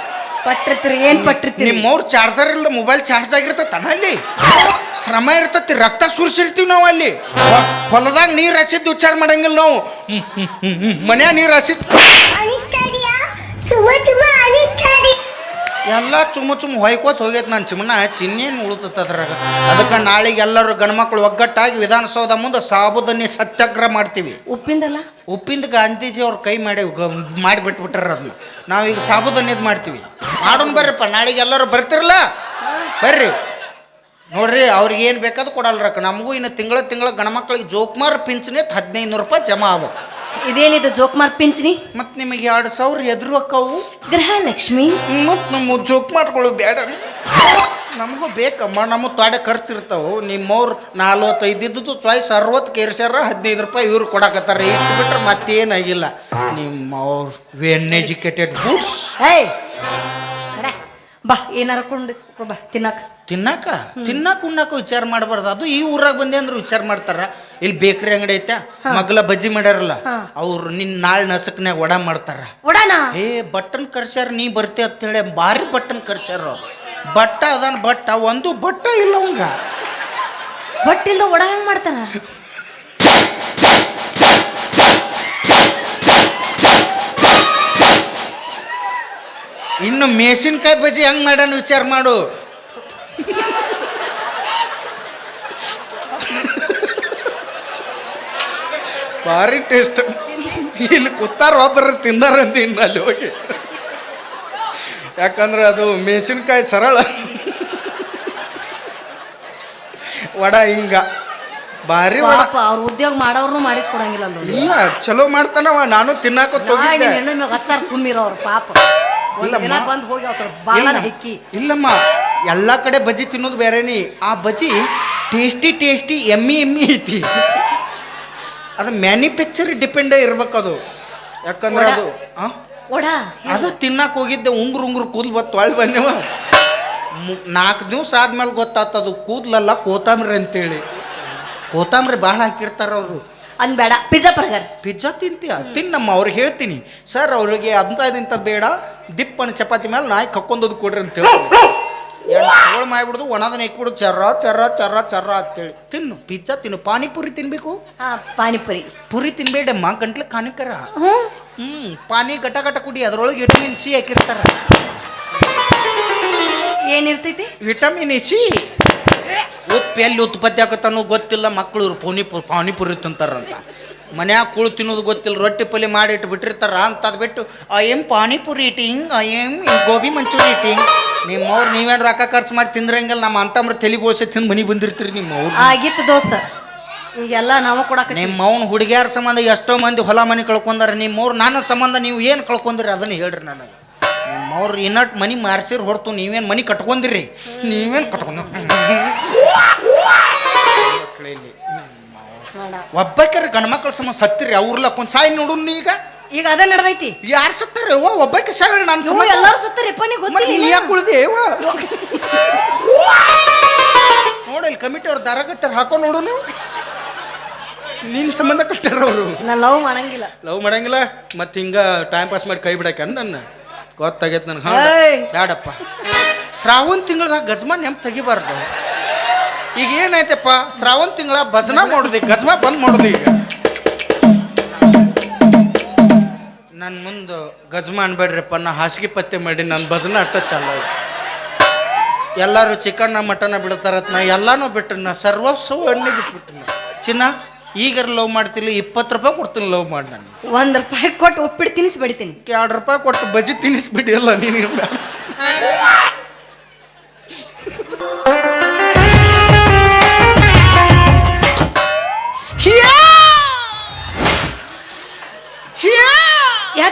ಪಟ್ಟಿರ್ತೀರಿ ಏನ್ ಪಟ್ಟಿರ್ತೀರಿ? ನಿಮ್ಮವ್ರ ಚಾರ್ಜರ್ ಇಲ್ಲ ಮೊಬೈಲ್ ಚಾರ್ಜ್ ಆಗಿರ್ತೈತನ ಅಲ್ಲಿ. ಶ್ರಮ ಇರ್ತೈತಿ ರಕ್ತ ಸುರಿಸಿರ್ತೀವಿ ನಾವು ಅಲ್ಲಿ. ಹೊಲದಾಗ ನೀರು ಹಸಿದ್ದು ವಿಚಾರ ಮಾಡಂಗಿಲ್ಲ ನಾವು. ಮನ್ಯಾಗ ನೀರು ಹಸಿದ್ ಚುಮ್ಮ ಚುಮ್ಮ ಅನಿಸ್ತಾರಿ ಎಲ್ಲ ಚುಮ್ಮ ಚುಮ್ಮ ಹೊಯ್ಕೋತ್ ಹೋಗೈತೆ ನಾನು ಚಿಮ್ಮನ ಚಿನ್ನೇನು ಉಳಿತೈತೆ ಅದ್ರಾಗ. ಅದಕ್ಕೆ ನಾಳೆಗೆ ಎಲ್ಲರೂ ಗಂಡ್ಮಕ್ಳು ಒಗ್ಗಟ್ಟಾಗಿ ವಿಧಾನಸೌಧ ಮುಂದೆ ಸಾಬುದನ್ನೇ ಸತ್ಯಾಗ್ರಹ ಮಾಡ್ತೀವಿ. ಉಪ್ಪಿಂದಲ್ಲ? ಉಪ್ಪಿಂದ ಗಾಂಧೀಜಿ ಅವ್ರ ಕೈ ಮಾಡಿ ಮಾಡಿಬಿಟ್ಬಿಟ್ರ ಅದನ್ನ ನಾವೀಗ ಸಾಬುದನ್ನೇದು ಮಾಡ್ತೀವಿ. ಮಾಡೋಣ ಬರ್ರಿಪ್ಪ ನಾಳೆಗೆ ಎಲ್ಲರೂ ಬರ್ತಿರಲ್ಲ? ಬರ್ರಿ. ನೋಡ್ರಿ ಅವ್ರಿಗೆ ಏನು ಬೇಕಾದ್ರು ಕೊಡಲ್ರಕ್ಕ. ನಮಗೂ ಇನ್ನು ತಿಂಗಳ ತಿಂಗಳ ಗಣಮಕ್ಳಿಗೆ ಜೋಕ್ಮಾರ್ ಪಿಂಚಣಿ ಹದಿನೈದು ನೂರು ರೂಪಾಯಿ ಜಮಾ ಆಗ ಇದೇನಿದು ಜೋಕ್ಮಾರ್ ಪಿಂಚಣಿ? ಮತ್ ನಿಮಗೆ ಎರಡು ಸಾವಿರ ಎದುರು ಅಕ್ಕವು. ಗೃಹಲಕ್ಷ್ಮಿ. ಮತ್ ನಮ್ಮ ಜೋಕ್ಮಾರ್ಗಳು ಬೇಡ. ನಮಗೂ ಬೇಕಮ್ಮ ನಮ್ಮ ತೊಡೆ ಖರ್ಚು ಇರ್ತಾವೆ ನಿಮ್ಮವ್ರು ಇದ್ದಿದ್ದು ಚಾಯ್ಸ್ ಅರವತ್ತು ಕೇರ್ಸ್ಯಾರ ಹದಿನೈದು ರೂಪಾಯಿ ಇವ್ರು ಕೊಡಕತ್ತಾರ. ಇಷ್ಟು ಬಿಟ್ರೆ ಮತ್ತೇನಾಗಿಲ್ಲ. ನಿಮ್ಮವ್ರು ವೆನ್ ಎಜುಕೇಟೆಡ್ ಗೂಡ್ಸ್ ಏಯ್! ನಡೆ. ಬಾ ಏನಾರ ಕೊಂಡು ಬಾ ತಿನ್ನಕ. ತಿನ್ನಾಕ? ತಿನ್ನಾಕ ಉಣ್ಣಾಕ ವಿಚಾರ ಮಾಡಬಾರ್ದು. ಅದು ಈ ಊರಾಗ ಬಂದೆ ಅಂದ್ರೆ ವಿಚಾರ ಮಾಡ್ತಾರ. ಇಲ್ಲಿ ಬೇಕರಿ ಅಂಗಡಿ ಐತೆ ಮಗ್ಲ ಬಜ್ಜಿ ಮಾಡ್ಯಾರಲ್ಲ ಅವ್ರು ನಿನ್ ನಾಳೆ ನಸಕ್ನ್ಯಾಗ ವಡ ಮಾಡ್ತಾರ. ಒಡಾನ ಏ ಬಟನ್ ಕರ್ಸ್ಯಾರ ನೀ ಬರ್ತಿ ಅಂತೇಳಿ ಭಾರಿ ಬಟನ್ ಕರ್ಸ್ಯಾರ. ಬಟ್ಟ ಅದಾನ ಬಟ್ಟ ಒಂದು ಬಟ್ಟ ಇಲ್ಲ ಅವಂಗ. ಇಲ್ಲ ಒಡ ಹೆಂಗ್ ಮಾಡ್ತಾನ ಇನ್ನು ಮೆಣಸಿನ್ಕಾಯಿ ಬಜ್ಜಿ ಹೆಂಗ್ ಮಾಡ್ಯಾನ ವಿಚಾರ ಮಾಡು. ಭಾರಿ ಟೇಸ್ಟ್. ಇಲ್ಲಿ ಕೂತಾರ ಒಬ್ಬರು ತಿನ್ನಾರ ಅಂತ ಇನ್ನು ಅಲ್ಲಿ ಹೋಗಿ. ಯಾಕಂದ್ರೆ ಅದು ಮೆಣಸಿನ್ಕಾಯಿ ಸರಳ. ವಡ ಹಿಂಗ. ಭಾರಿ ವಡ. ಪಾಪ ಅವ್ರ ಉದ್ಯೋಗ ಮಾಡೋರ್ನು ಮಾಡಿಸ್ಕೊಡಂಗಿಲ್ಲ ಅಲ್ಲಿ ಇಲ್ಲ ಚಲೋ ಮಾಡ್ತಾನವ ನಾನು ತಿನ್ನಾಕ ಹೋಗಿದ್ದೆ ಹೆಣ್ಣು ಹತ್ತಾರ ಸುಮ್ಮಿರೋ ಅವ್ರ ಪಾಪ. ದಿನ ಬಂದ್ ಹೋಗಿ ಅವ್ರ ಬಾಳ ಹಿಕ್ಕಿ. ಇಲ್ಲಮ್ಮ. ಎಲ್ಲ ಕಡೆ ಬಜ್ಜಿ ತಿನ್ನೋದು ಬೇರೆನಿ. ಆ ಬಜ್ಜಿ ಟೇಸ್ಟಿ ಟೇಸ್ಟಿ ಎಮ್ಮಿ ಎಮ್ಮಿ ಐತಿ. ಅದು ಮ್ಯಾನುಫ್ಯಾಕ್ಚರ್ ಡಿಪೆಂಡ್ ಇರ್ಬೇಕು ಅದು ಯಾಕಂದ್ರೆ ಅದು ಹಾಂ ಒಡ ಅದು ತಿನ್ನಕ್ಕೆ ಹೋಗಿದ್ದೆ ಉಂಗ್ರು ಉಂಗ್ರು ಕೂದ್ಲು ಬತ್ತು ತೊಳೆ ಬಂದೇವ. ನಾಲ್ಕು ದಿವಸ ಆದ್ಮೇಲೆ ಗೊತ್ತಾತದು ಕೂದಲಲ್ಲ ಕೋತಂಬರಿ ಅಂತೇಳಿ. ಕೋತಂಬರಿ ಭಾಳ ಹಾಕಿರ್ತಾರ ಅವರು. ಅನ್ಬೇಡ ಪಿಜ್ಜಾ ಬರ್ಗರ್. ಪಿಜ್ಜಾ ತಿಂತೀಯ? ತಿನ್ನಮ್ಮ ಅವ್ರಿಗೆ ಹೇಳ್ತೀನಿ. ಸರ್ ಅವ್ರಿಗೆ ಅಂತ ಇಂಥದ್ದು ಬೇಡ ದಿಪ್ಪನ ಚಪಾತಿ ಮೇಲೆ ನಾಯಿ ಕಕ್ಕೊಂದದು ಕೊಡ್ರಿ ಅಂತ ಹೇಳಿ ಎರಡು ಮಾಡಿಬಿಡ್ದು ಒಣದನ್ನ ಇಕ್ಬಿಡು ಚರ್ರ ಚರ್ರ ಚರ್ರ ಚರ್ರ ಅಂತೇಳಿ. ತಿನ್ನು ಪಿಜ್ಜಾ ತಿನ್ನು. ಪಾನಿಪುರಿ ತಿನ್ಬೇಕು? ಹಾ ಪಾನಿಪುರಿ. ಪುರಿ ತಿನ್ಬೇಡಮ್ಮ ಗಂಟ್ಲು ಕಾನಿಕರ. ಹ್ಞೂ. ಹ್ಮ್ ಪಾನಿ ಗಟ ಗಟ ಕುಡಿ ಅದ್ರೊಳಗೆ ವಿಟಮಿನ್ ಸಿ ಹಾಕಿರ್ತಾರ. ಏನಿರ್ತೈತಿ? Vitamin C. ಉಪ್ಪು ಎಲ್ಲಿ ಉತ್ಪತ್ತಿ ಆಗತ್ತನ್ನೋ ಗೊತ್ತಿಲ್ಲ ಮಕ್ಕಳು ಪಾನಿಪುರಿ ಪಾನಿಪುರಿ ತಿಂತಾರಂತ. ಮನ್ಯಾಗ ಕುಳು ತಿನ್ನೋದು ಗೊತ್ತಿಲ್ಲ ರೊಟ್ಟಿ ಪಲ್ಯ ಮಾಡಿ ಇಟ್ಟು ಬಿಟ್ಟಿರ್ತಾರ ಅದು ಬಿಟ್ಟು I'm panipuri eating I'm gobi manchurian eating ನಿಮ್ಮವ್ರು ನೀವೇನು ರೊಕ್ಕ ಖರ್ಚು ಮಾಡಿ ತಿಂದ್ರಂಗಿಲ್ಲ ನಮ್ಮ ಅಂತಮ್ರ ತಲೆ ಬೋಸೆ ತಿಂದು ಮನೆ ಬಂದಿರ್ತೀರಿ ನಿಮ್ಮವ್ರು. ಆಗಿತ್ತು ದೋಸ್ತ. ಈಗೆಲ್ಲ ನಾವು ಕೂಡ ನಿಮ್ಮ ಅವ್ನ ಹುಡುಗಿಯಾರ ಸಂಬಂಧ ಎಷ್ಟೋ ಮಂದಿ ಹೊಲ ಮನೆ ಕಳ್ಕೊಂಡಾರ ನಿಮ್ಮವ್ರು ನನ್ನ ಸಂಬಂಧ ನೀವು ಏನು ಕಳ್ಕೊಂಡ್ರಿ ಅದನ್ನ ಹೇಳ್ರಿ ನನಗೆ. ನಿಮ್ಮವ್ರು ಇನ್ನಟ್ ಮನಿ ಮಾರ್ಸಿರ್ ಹೊರತು ನೀವೇನು ಮನೆ ಕಟ್ಕೊಂದಿರಿ ನೀವೇನು ಕಟ್ಕೊಂಡ ಬೇಡ. ಗಣಮಕ್ಕಳ ಗಂಡ್ಮಕ್ಳ ಸಮ ಸತ್ತಿರಿ ಅವ್ರಲ್ಲ ಒಂದ್ ಸಾಯಿ ನೋಡು ಈಗ. ಈಗ ಅದೇ ನಡೆದೈತಿ. ಯಾರು ಸತ್ತಾರ ಓ ಒಬ್ಬಾಕಿ ಸಾಯಿ ನಾನು ಇವು ಎಲ್ಲಾರು ಸುತ್ತಾರಪ್ಪ ನೀ ಮತ್ತೆ ನೀ ಯಾಕೆ ಉಳ್ದಿ ಕಮಿಟಿ ಅವ್ರು ದಾರ ಕಟ್ಟಾರ ಹಾಕೋ ನೋಡು ನೀವು. ನಿನ್ ಸಂಬಂಧ ಕಟ್ಟಾರ ಅವರು. ನಾನು ಲವ್ ಮಾಡಂಗಿಲ್ಲ. ಲವ್ ಮಾಡಂಗಿಲ್ಲ? ಮತ್ತೆ ಹಿಂಗ ಟೈಮ್ ಪಾಸ್ ಮಾಡಿ ಕೈ ಬಿಡಕ್ಕೆ ನನ್ನ. ಗೊತ್ತಾಗೈತೆ ನನಗೆ. ಏಯ್. ಬ್ಯಾಡಪ್ಪ. ಶ್ರಾವಣ ತಿಂಗಳದಾಗ ಗಜಮಾನ್ ನೆಂಪ್ ತೆಗಿಬಾರ್ದು? ಈಗ ಏನಾಯ್ತಪ್ಪ? ಶ್ರಾವಣ ತಿಂಗಳ ಭಜನ ಮಾಡುದು ಗಜಮ ಬಂದ್ ಮಾಡುದು ಈಗ. ನನ್ನ ಮುಂದೆ ಗಜಮ ಅನ್ಬೇಡ್ರಪ್ಪ ನಾ ಹಾಸಿಗೆ ಪತ್ತೆ ಮಾಡಿ ನನ್ನ ಭಜನ ಅಟ್ಟ ಚಾಲು ಆಯ್ತು. ಎಲ್ಲರೂ ಚಿಕನ್ನ ಮಟನ್ನ ಬಿಡ್ತಾರತ್ ನಾ ಎಲ್ಲಾನು ಬಿಟ್ರು ನಾ ಎಣ್ಣೆ ಬಿಟ್ಬಿಟ್ಟು ಚಿನ್ನ ಈಗಾರ ಲವ್ ಮಾಡ್ತಿಲ್ಲ ಇಪ್ಪತ್ತು ರೂಪಾಯಿ ಕೊಡ್ತೀನಿ ಲವ್ ಮಾಡಿ ನಾನು. ಒಂದ್ ರೂಪಾಯಿ ಕೊಟ್ಟು ಒಪ್ಪಿಟ್ಟು ತಿನ್ನಿಸ್ಬಿಡ್ತೀನಿ ಬಡಿತೀನಿ ಎರಡು ರೂಪಾಯಿ ಕೊಟ್ಟು ಬಜಿ ಅಲ್ಲ ನೀನು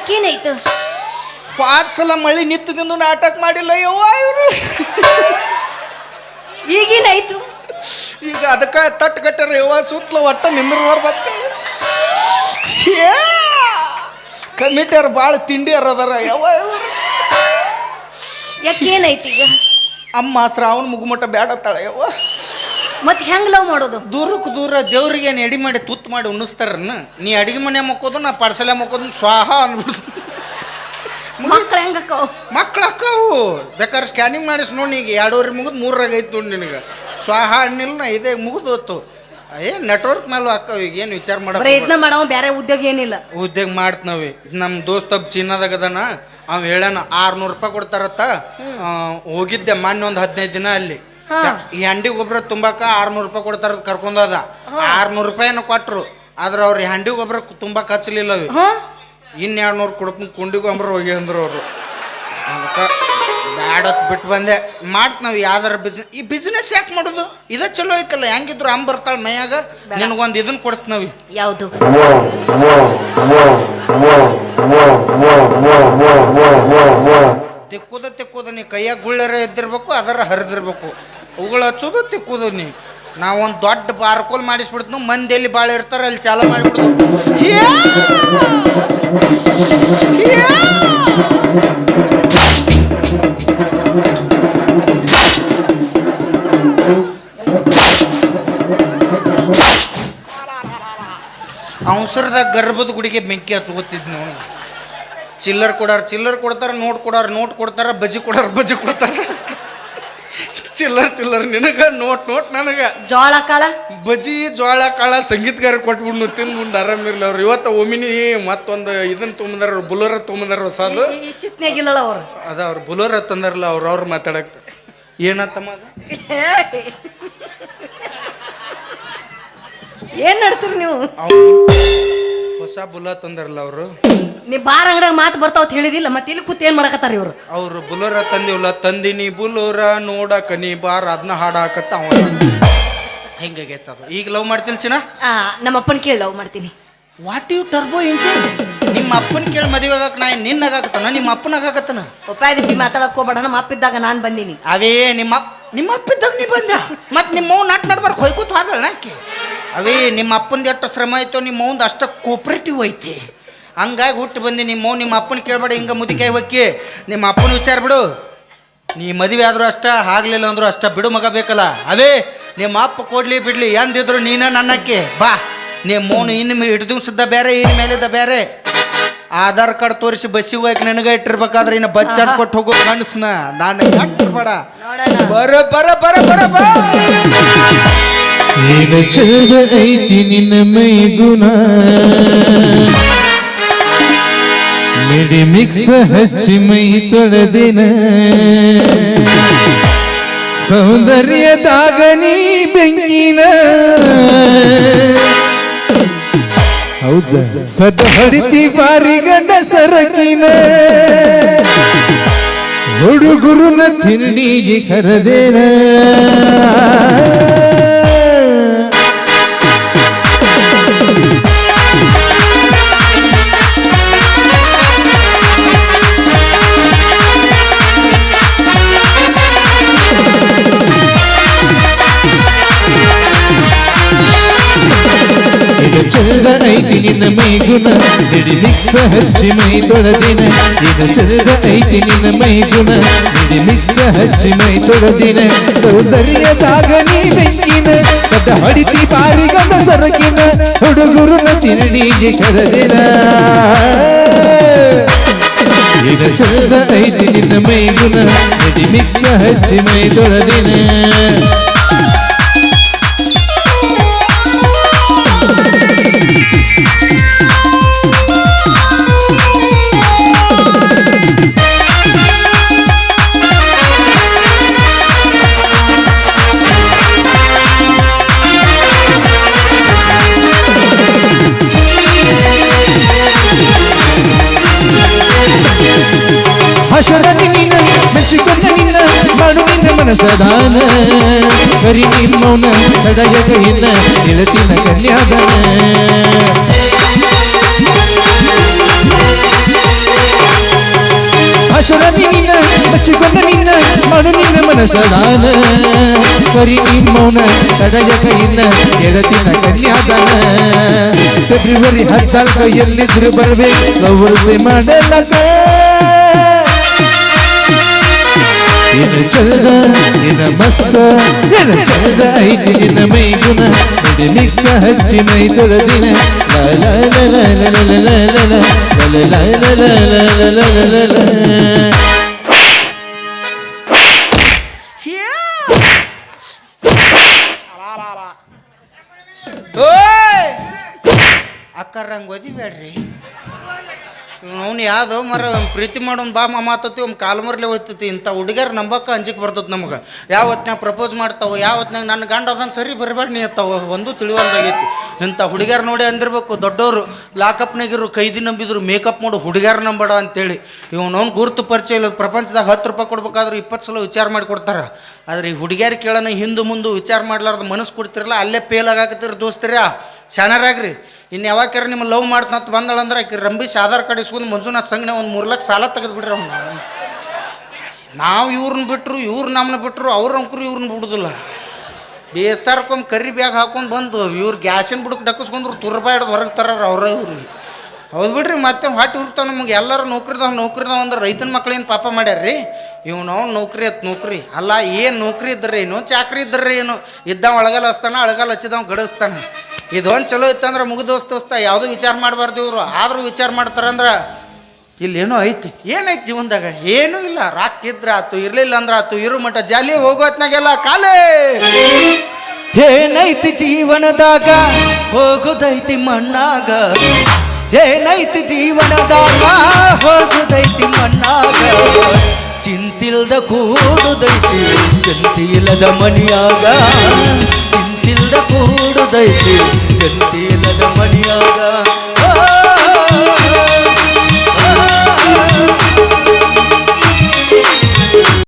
ಯಾಕೇನಾಯ್ತು? ಪಾತ್ ಸಲ ಮಳಿ ನಿತ್ತದಿಂದ ನಾಟಕ ಮಾಡಿಲ್ಲ ಯವ್ವ ಇವರು. ಈಗೇನಾಯ್ತು? ಈಗ ಅದಕ್ಕೆ ತಟ್ಟು ಕಟ್ಟಾರ ಯವ್ವ ಸುತ್ತಲ ಒಟ್ಟ ನಿಂದ್ರವಾರ ಕಮಿಟಿಯವ್ರು ಭಾಳ ತಿಂಡಿಯರ್ ಅದಾರ ಯವ್ವ ಇವ್ರು. ಯಾಕೇನಾಯ್ತು ಈಗ? ಅಮ್ಮ ಶ್ರಾವಣ ಮುಗುಮಟ ಬ್ಯಾಡತ್ತಾಳ ಯವ್ವ. ಮತ್ ಹೆಂಗ್ ಲವ್ ಮಾಡೋದು? ದೂರಕ್ಕೆ ದೂರ ದೇವ್ರಿಗೆ ಏನು ಎಡಿ ಮಾಡಿ ತುತ್ತು ಮಾಡಿ ಉಣಿಸ್ತಾರನ್ನ ನೀ ಅಡಿಗೆ ಮನೆ ಮಕ್ಕೋದು ನಾ ಪಾರ್ಸಲೆ ಮಕ್ಕೋದು ಸ್ವಾಹ ಅನ್ಬಿಡ್ತು. ಮಕ್ಳು ಹೆಂಗ? ಮಕ್ಳು ಅಕ್ಕವು. ಬೇಕಾದ್ರೆ ಸ್ಕ್ಯಾನಿಂಗ್ ಮಾಡಿಸ್ ನೋಡಿ ಈಗ ಎರಡೂವರೆ ಮುಗಿದು ಮೂರರಾಗ ಐತೆ ನೋಡಿ ನಿನಗೆ. ಸ್ವಾಹ ಅನ್ನಿಲ್ಲ ನಾ ಇದೇ ಮುಗಿದು ಹೊತ್ತು ಏ ನೆಟ್ವರ್ಕ್ ಮೇಲೂ ಅಕ್ಕವು ಈಗ ಏನು ವಿಚಾರ ಮಾಡೋ ಮಾಡ ಇದನ್ನ ಮಾಡವ ಬೇರೆ ಉದ್ಯೋಗ ಏನಿಲ್ಲ. ಉದ್ಯೋಗ ಮಾಡ್ತೀವಿ ನಮ್ಮ ದೋಸ್ತ ಚೀನಾದಾಗ ಅದಾನ ಅವ ಹೇಳನ ಆರ್ನೂರು ರೂಪಾಯಿ ಕೊಡ್ತಾರತ್ತ. ಹೋಗಿದ್ದೆ ಮೊನ್ನೆ ಒಂದು ಹದಿನೈದು ದಿನ ಅಲ್ಲಿ. ಈ ಹಂಡಿ ಗೊಬ್ಬರ ತುಂಬಾಕ ಆರ್ನೂರು ರೂಪಾಯಿ ಕೊಡ್ತಾರ ಕರ್ಕೊಂಡ್ ಹೋದ ಆರ್ನೂರು ರೂಪಾಯಿನ ಕೊಟ್ರು ಆದ್ರ ಅವ್ರ ಹಂಡಿ ಗೊಬ್ಬರ ತುಂಬಾ ಕಚ್ಚಲಿಲ್ಲ ಅವು ಇನ್ನು ಎರಡು ನೂರು ಕೊಡ್ತೀನಿ ಕುಂಡಿ ಗೊಬ್ಬರ ಹೋಗಿ ಅಂದ್ರು ಅವರು ಅದಕ್ಕೆ ಬ್ಯಾಡತ್ ಬಿಟ್ಟು ಬಂದೆ ಮಾಡ್ತ ನಾವು ಯಾವ್ದಾರ ಬಿಸ್ನೆಸ್ ಈ ಬಿಸ್ನೆಸ್ ಯಾಕೆ ಮಾಡೋದು ಇದ ಚಲೋ ಐತಲ್ಲ ಹೆಂಗಿದ್ರು ಅಂಬ್ ಬರ್ತಾಳ ಮೈಯಾಗ ನಿನಗೊಂದು ಇದನ್ನ ಕೊಡಿಸ್ತೀವಿ ಯಾವುದು ತಿಕ್ಕುದ ತಿಕ್ಕುದ ನೀ ಕೈಯಾಗ ಗುಳ್ಳರ ಎದ್ದಿರ್ಬೇಕು, ಅದರ ಹರಿದಿರ್ಬೇಕು. ಅವುಗಳು ಹಚ್ಚೋದು ತಿಕ್ಕುದು ನೀ. ನಾವೊಂದು ದೊಡ್ಡ ಬಾರ್ಕೋಲ್ ಮಾಡಿಸ್ಬಿಡ್ತು ಮಂದಿ ಎಲ್ಲಿ ಭಾಳ ಇರ್ತಾರೆ, ಅಲ್ಲಿ ಚಾಲು ಮಾಡಿಬಿಡ್ತು ಅವಸರದಾಗ ಗರ್ಭದ ಗುಡಿಗೆ ಬೆಂಕಿ ಹಚ್ಕೋತಿದ್ ನಾವು ಚಿಲ್ಲರ್ ಕೊಡಾರ ಚಿಲ್ಲರ್ ಕೊಡ್ತಾರ ನೋಟ್ ಕೊಡಾರ ನೋಟ್ ಕೊಡ್ತಾರ ಬಜ್ಜಿ ಕೊಡಾರ ಬಜ್ಜಿ ಕೊಡ್ತಾರ. ಚಿಲ್ಲರ್ ಚಿಲ್ಲರ್ ನಿನಗ ನೋಟ್ ನೋಟ್ ನನಗ. ಜೋಳ ಕಾಳ? ಬಜ್ಜಿ ಜೋಳ ಕಾಳ ಸಂಗೀತಗಾರ ಕೊಟ್ಬಿಡ್ನು ತಿಂದ್ಬಿಟ್ಟು ಆರಾಮಿರ್ಲ ಅವ್ರು ಇವತ್ತು ಒಮಿನಿ ಮತ್ತೊಂದು ಇದನ್ನ ತೊಗೊಂಬಂದಾರ ಬುಲೋರ ತೊಗೊಂಬಂದಾರ ಹೊಸದು ಅವ್ರು. ಅದ ಅವ್ರು ಬುಲೋರ ತಂದಾರಲ್ಲ ಅವ್ರು ಅವ್ರು ಮಾತಾಡಕ್. ಏನತ್ತಮ್ಮ? ಏನ್ ನಡ್ಸ್ರಿ ನೀವು? ಹೊಸ ಬುಲ ತಂದಿರಲ್ಲ ಅವರು? ನೀ ಬಾರ ಅಂಗಡಿಯಾಗ ಮಾತು ಬರ್ತಾವ ಹೇಳಿದಿಲ್ಲ ಮತ್ತೆ ಇಲ್ಲಿ ಕೂತ್ ಏನ್ ಮಾಡಕತ್ತಾರ ಇವ್ರು? ಅವ್ರು ಬುಲೋರ ತಂದಿವಲ್ಲ ತಂದಿನಿ ಬುಲೋರ ನೋಡಕ ನೀ ಬಾರ ಅದನ್ನ ಹಾಡಾಕತ್ತ ಅವ. ಹೆಂಗಾಗೈತೆ ಅದು? ಈಗ ಲವ್ ಮಾಡ್ತೀನಿ ಚಿನ್ನ? ಆ ನಮ್ಮ ಅಪ್ಪನ ಕೇಳಿ ಲವ್ ಮಾಡ್ತೀನಿ. ವಾಟ್ ಯು ಟರ್ಬೋ ಇಂಜಿನ್ ನಿಮ್ಮ ಅಪ್ಪನ ಕೇಳಿ ಮದುವೆ ಆಗಕ್ಕೆ ನಾ ನಿನ್ನ ಆಗಾಕತ್ತಾನ ನಿಮ್ಮ ಅಪ್ಪನ ಆಗಾಕತ್ತಾನ? ಉಪಾಯದಿ ಮಾತಾಡಕ್ ಹೋಗ್ಬೇಡ ನಮ್ಮ ಅಪ್ಪ ಇದ್ದಾಗ ನಾನು ಬಂದೀನಿ. ಅವೇ ನಿಮ್ಮ ಅಪ್- ನಿಮ್ಮ ಅಪ್ಪ ಇದ್ದಾಗ ನೀ ಬಂದ ಮತ್ತೆ ನಿಮ್ಮ ನಾಟ್ ನಡ್ಬಾರ್ದು ಹೊಯ್ಕೋತ ಹೋಗಲ್ಲ ನಾಕಿ. ಅವೇ ನಿಮ್ಮ ಅಪ್ಪಂದು ಎಷ್ಟು ಶ್ರಮ ಐತೋ ನಿಮ್ಮ ಮೌಂದು ಅಷ್ಟು ಕೋಪ್ರೇಟಿವ್ ಐತಿ. ಹಂಗಾಗಿ ಹುಟ್ಟು ಬಂದು ನಿಮ್ಮ ನಿಮ್ಮ ಅಪ್ಪನ ಕೇಳಬೇಡ ಹಿಂಗೆ ಮುದಿಕಾಯಿ ಹೋಗಿ ನಿಮ್ಮ ಅಪ್ಪನ ವಿಚಾರ ಬಿಡು. ನೀ ಮದುವೆ ಆದರೂ ಅಷ್ಟ ಆಗ್ಲಿಲ್ಲ ಅಂದ್ರೂ ಅಷ್ಟ ಬಿಡು ಮಗ ಬೇಕಲ್ಲ. ಅವೇ ನಿಮ್ಮ ಅಪ್ಪ ಕೊಡ್ಲಿ ಬಿಡ್ಲಿ ಎಂದಿದ್ರು ನೀನ ನನ್ನಕ್ಕೆ. ಬಾ. ನಿಮ್ಮ ಮೌನು ಇನ್ನು ಹಿಡ್ದು ಸುದ್ದ ಬೇರೆ ಇನ್ನು ಮೇಲಿದ್ದ ಬೇರೆ ಆಧಾರ್ ಕಾರ್ಡ್ ತೋರಿಸಿ ಬಸ್ಸಿಗೆ ಹೋಗಿ ನನಗೆ ಇಟ್ಟಿರ್ಬೇಕಾದ್ರೆ ಇನ್ನು ಬಚ್ಚಾಡ್ ಕೊಟ್ಟು ಹೋಗೋ ಮನಸ್ಸನ್ನ. ನಾನು ಕಟ್ಟಬೇಡ ಬರ ಬರ ಬರ ಬರ ಬರ ಈಗ ಚಂದ ಐತಿ ನಿನ್ನ ಮೈ ಗುಣ. ಮಿಡಿ ಮಿಕ್ಸ್ ಹಚ್ಚಿ ಮೈ ತೊಳೆದಿನ. ಸೌಂದರ್ಯದಾಗ ನೀ ಬೆಂಕಿನ. ಹೌದ? ಸದ ಹೊಡಿತಿ ಬಾರಿ ಗಂಡ ಸರಕಿನ. ಹುಡುಗುರುನ ತಿಂಡಿಗೆ ಕರೆದೇನ. ಐತಿ ನಿನ್ನ ಮೈಗುಣ ಹಿಡಿ ಮಿಕ್ಸ ಹಚ್ಚಿ ಮೈ ತೊಳೆದಿನ ಇದು ಚಲದ ಐತಿ ನಿನ್ನ ಮೈಗುಣ ಹಿಡಿ ಮಿಕ್ಸ ಹಚ್ಚಿ ಮೈ ತೊಳೆದಿನ ಸೌಂದರ್ಯದಾಗ ನೀ ಬೆಂಕಿನ ಕದ ಹೊಡಿತಿ ಬಾರಿ ಸರಕಿನ. ಹುಡುಗುರುನ ತಿರುಡಿಗೆ ಕರೆದಿನ. ಈಗ ಚಲದ ಐತಿ ನಿನ್ನ ಮೈಗುಣ ಹಿಡಿ ಮಿಕ್ಸ ಹಚ್ಚಿ ಮೈ ತೊಳೆದಿನ ಹಶರನಿನ ಮೆಚ್ಚಿಕೊಂಡ ನಿನ್ನ ಮಾಡುವಿನ ಮನಸದಾನ ಕರಿ ನಿಮ್ಮವನ ತಡಯ ಕೈನ ನಿಳತಿನ ಕನ್ಯಾದಾನ ಹಸರ ನಿನ್ನ ಮೆಚ್ಚಿಕೊಂಡ ನಿನ್ನ ಮಾಡು ನಿನ್ನ ಮನಸದಾನ ಕರಿ ನಿಮ್ಮವನ ತಡಯ ಕೈನ ನಿಳತಿನ ಕನ್ಯಾದಾನ ಫೆಬ್ರವರಿ ಹದಿನಾಲ್ಕು ಎಲ್ಲಿದ್ರು ಬರ್ಬೇಕು ಗೌರವ ಮಾಡಲಕ. ನಿನ್ನ ಚಂದ ನಿನ್ನ ಅಕ್ಕರಂಗ್ ಓದಿ ಬೇಡ್ರಿ ಅವ್ನು ಯಾವುದು ಮರ ಪ್ರೀತಿ ಮಾಡೋನ್ ಬಾ ಮಾತತಿ ಅವ್ನು ಕಾಲು ಹೋಗ್ತೈತಿ ಇಂಥ ಹುಡುಗರು ನಂಬಕ್ಕ ಅಂಜಿಕೆ ಬರ್ತದೆ ನಮಗೆ. ಯಾವ ಹೊತ್ನಾಗ ಪ್ರಪೋಸ್ ಮಾಡ್ತಾವೆ, ಯಾವ ಹೊತ್ನಾಗ ನನ್ನ ಗಂಡ ಅದನ್ನ ಸರಿ ಬರಬೇಡ ನೀ ಅತ್ತಾವ ಒಂದು ತಿಳಿವಲ್ದಾಗೈತಿ. ಇಂಥ ಹುಡುಗರು ನೋಡಿ ಅಂದಿರ್ಬೇಕು ದೊಡ್ಡವರು ಲಾಕಪ್ನಾಗಿರು ಕೈದಿ ನಂಬಿದ್ರು ಮೇಕಪ್ ಮಾಡು ಹುಡುಗರು ನಂಬಡ ಅಂತೇಳಿ. ಅವ್ನು ಗುರುತು ಪರಿಚಯ ಇಲ್ಲ ಪ್ರಪಂಚದಾಗ ಹತ್ತು ರೂಪಾಯಿ ಕೊಡ್ಬೇಕಾದ್ರೆ ಇಪ್ಪತ್ತು ಸಲ ವಿಚಾರ ಮಾಡಿ ಕೊಡ್ತಾರೆ. ಆದ್ರೆ ಈ ಹುಡುಗಿಯರು ಕೇಳೋಣ ಹಿಂದೆ ಮುಂದೆ ವಿಚಾರ ಮಾಡ್ಲಾರ್ದು ಮನಸ್ಸು ಕೊಡ್ತಿರಲ್ಲ ಅಲ್ಲೇ ಫೇಲ್ ಆಗಾಕತ್ತಿರ ದೋಸ್ತಿರ ಶಾನರಾಗ್ರಿ. ಇನ್ನು ಯಾವಾಗಾರ ನಿಮ್ಮ ಲವ್ ಮಾಡ್ತಂತ ಬಂದಳಂದ್ರೆ ಆಕೆ ರಂಬಿಸಿ ಆಧಾರ್ ಕಾರ್ಡ್ ಇಸ್ಕೊಂಡು ಮಂಜುನಾಥ್ ಸಂಘನೆ ಒಂದು ಮೂರು ಲಕ್ಷ ಸಾಲ ತೆಗೆದುಬಿಟ್ರೆ ಅವ್ನು. ನಾವು ಇವ್ರನ್ನ ಬಿಟ್ಟರು ಇವ್ರು ನಮ್ಮನ್ನ ಬಿಟ್ಟರು ಅವ್ರ ಅಂಕರು ಇವ್ರನ್ನ ಬಿಡುದಿಲ್ಲ. ಬೇಸ್ತಾರಕ್ಕೊಮ್ಮೆ ಕರಿ ಬ್ಯಾಗ್ ಹಾಕೊಂಡು ಬಂದು ಇವ್ರು ಗ್ಯಾಸಿನ ಬುಡಕ್ಕೆ ಡಕ್ಕಿಸ್ಕೊಂಡ್ರು ತುರ್ಬಾ ಹಿಡ್ದು ಹೊರಗೆ ತರಾರ ಅವ್ರ ಇವ್ರು. ಹೌದು ಬಿಡ್ರಿ, ಮತ್ತೆ ಹೊಟ್ಟೆ ಉರ್ತಾವ ನಮಗೆ. ಎಲ್ಲರೂ ನೌಕರಿದಾವ ನೌಕರಿದಾವ ಅಂದ್ರೆ ರೈತನ ಮಕ್ಳೇನು ಪಾಪ ಮಾಡ್ಯಾರ್ರಿ. ಇವ್ನು ಅವ್ನು ನೌಕರಿ ಅತ್ ನೌಕರಿ. ಅಲ್ಲ, ಏನು ನೌಕರಿ ಇದ್ದರೆ ಏನು, ಚಾಕ್ರಿ ಇದ್ದರೆ ಏನು. ಇದ್ದಾವ ಒಳಗಲ್ಲ ಹಚ್ತಾನೆ ಅಳಗಲ್ಲ ಹಚ್ಚಿದವ ಗಡಿಸ್ತಾನ. ಇದೊಂದು ಚಲೋ ಇತ್ತಂದ್ರೆ ಮುಗಿದೋಸ್ತೋಸ್ತ ಯಾವುದೂ ವಿಚಾರ ಮಾಡಬಾರ್ದು ಇವರು. ಆದರೂ ವಿಚಾರ ಮಾಡ್ತಾರಂದ್ರೆ ಇಲ್ಲೇನೋ ಐತಿ. ಏನೈತಿ ಜೀವನದಾಗ? ಏನೂ ಇಲ್ಲ. ರಾಕ್ ಇದ್ರೆ ಆತು, ಇರಲಿಲ್ಲ ಅಂದ್ರೆ ಆತು, ಇರು ಮಟ್ಟ ಜಾಲಿ ಹೋಗೋತ್ನಾಗೆಲ್ಲ ಕಾಲೇ ಏನೈತಿ ಜೀವನದಾಗ? ಹೋಗುದೈತಿ ಮಣ್ಣಾಗ. ಏನೈತಿ ಜೀವನದಾಗ? ಹೋಗುದೈತಿ ಮಣ್ಣಾಗ. ಚಿಂತಿಲ್ದ ಕೂಡುದೈತಿ ಚಿಂತಿಲ್ಲದ ಮನಿಯಾಗ. ಕಿಲ್ದ ಕೂಡುದೈತಿ ಜಂತಿ ಮಣಿಯಾಗ